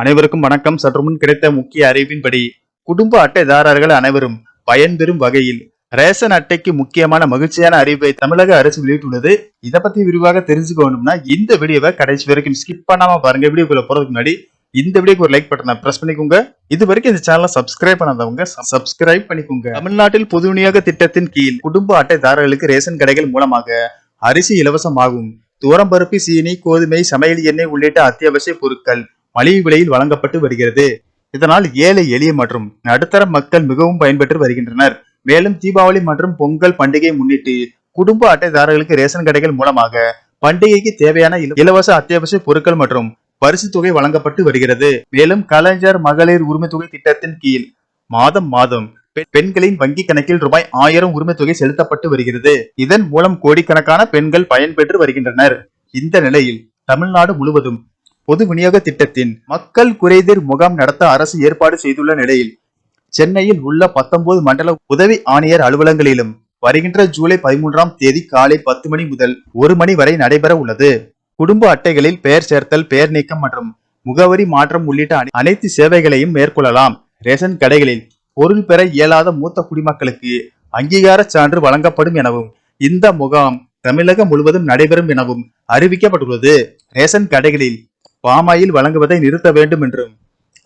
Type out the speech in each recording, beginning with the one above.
அனைவருக்கும் வணக்கம். சற்று முன் கிடைத்த முக்கிய அறிவின்படி குடும்ப அட்டைதாரர்கள் அனைவரும் பயன்பெறும் வகையில் ரேஷன் அட்டைக்கு முக்கியமான மகிழ்ச்சியான அறிவை தமிழக அரசு வெளியிட்டுள்ளது. இதை பத்தி விரிவாக தெரிஞ்சுக்கணும்னா இந்த வீடியோவை கடைசி வரைக்கும் ஸ்கிப் பண்ணாம பாருங்க. வீடியோக்குள்ள போறதுக்கு முன்னாடி இந்த வீடியோக்கு ஒரு லைக் பட்டனை பிரஸ் பண்ணிக்கோங்க. இது வரைக்கும் இந்த சேனலை சப்ஸ்கிரைப் பண்ணாதவங்க சப்ஸ்கிரைப் பண்ணிக்கோங்க. தமிழ்நாட்டில் பொது விநியோக திட்டத்தின் கீழ் குடும்ப அட்டைதாரர்களுக்கு ரேஷன் கடைகள் மூலமாக அரிசி இலவசமாகும். துவரம்பருப்பு சீனி கோதுமை சமையல் எண்ணெய் உள்ளிட்ட அத்தியாவசிய பொருட்கள் மலிவு விலையில் வழங்கப்பட்டு வருகிறது. இதனால் ஏழை எளிய மற்றும் நடுத்தர மக்கள் மிகவும் பயன்பெற்று வருகின்றனர். மேலும் தீபாவளி மற்றும் பொங்கல் பண்டிகையை முன்னிட்டு குடும்ப அட்டைதாரர்களுக்கு ரேஷன் கடைகள் மூலமாக பண்டிகைக்கு தேவையான இல- இலவச அத்தியாவசிய பொருட்கள் மற்றும் பரிசு தொகை வழங்கப்பட்டு வருகிறது. மேலும் கலைஞர் மகளிர் உரிமை தொகை திட்டத்தின் கீழ் மாதம் மாதம் பெண்களின் வங்கி கணக்கில் ரூபாய் ஆயிரம் உரிமை தொகை செலுத்தப்பட்டு வருகிறது. இதன் மூலம் கோடிக்கணக்கான பெண்கள் பயன்பெற்று வருகின்றனர். இந்த நிலையில் தமிழ்நாடு முழுவதும் பொது விநியோக திட்டத்தின் மக்கள் குறைதீர் முகாம் நடத்த அரசு ஏற்பாடு செய்துள்ள நிலையில் சென்னையில் உள்ள 19 மண்டல உதவி ஆணையர் அலுவலகங்களிலும் வருகின்ற ஜூலை பதிமூன்றாம் தேதி காலை பத்து மணி முதல் ஒரு மணி வரை நடைபெற உள்ளது. குடும்ப அட்டைகளில் பெயர் சேர்த்தல் பெயர் நீக்கம் மற்றும் முகவரி மாற்றம் உள்ளிட்ட அனை- அனைத்து சேவைகளையும் மேற்கொள்ளலாம். ரேஷன் கடைகளில் பொருள் பெற இயலாத மூத்த குடிமக்களுக்கு அங்கீகார சான்று வழங்கப்படும் எனவும் இந்த முகாம் தமிழகம் முழுவதும் நடைபெறும் எனவும் அறிவிக்கப்பட்டுள்ளது. ரேஷன் கடைகளில் பாமாயில் வழங்குவதை நிறுத்த வேண்டும் என்றும்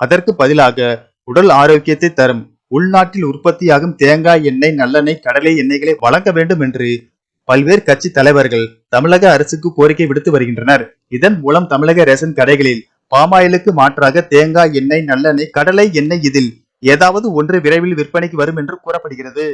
அதற்கு பதிலாக உடல் ஆரோக்கியத்தை தரும் உள்நாட்டில் உற்பத்தியாகும் தேங்காய் எண்ணெய் நல்லெண்ணெய் கடலை எண்ணெய்களை வழங்க வேண்டும் என்று பல்வேறு கட்சி தலைவர்கள் தமிழக அரசுக்கு கோரிக்கை விடுத்து வருகின்றனர். இதன் மூலம் தமிழக ரேஷன் கடைகளில் பாமாயிலுக்கு மாற்றாக தேங்காய் எண்ணெய் நல்லெண்ணெய் கடலை எண்ணெய் இதில் ஏதாவது ஒன்று விரைவில் விற்பனைக்கு வரும் என்று கூறப்படுகிறது.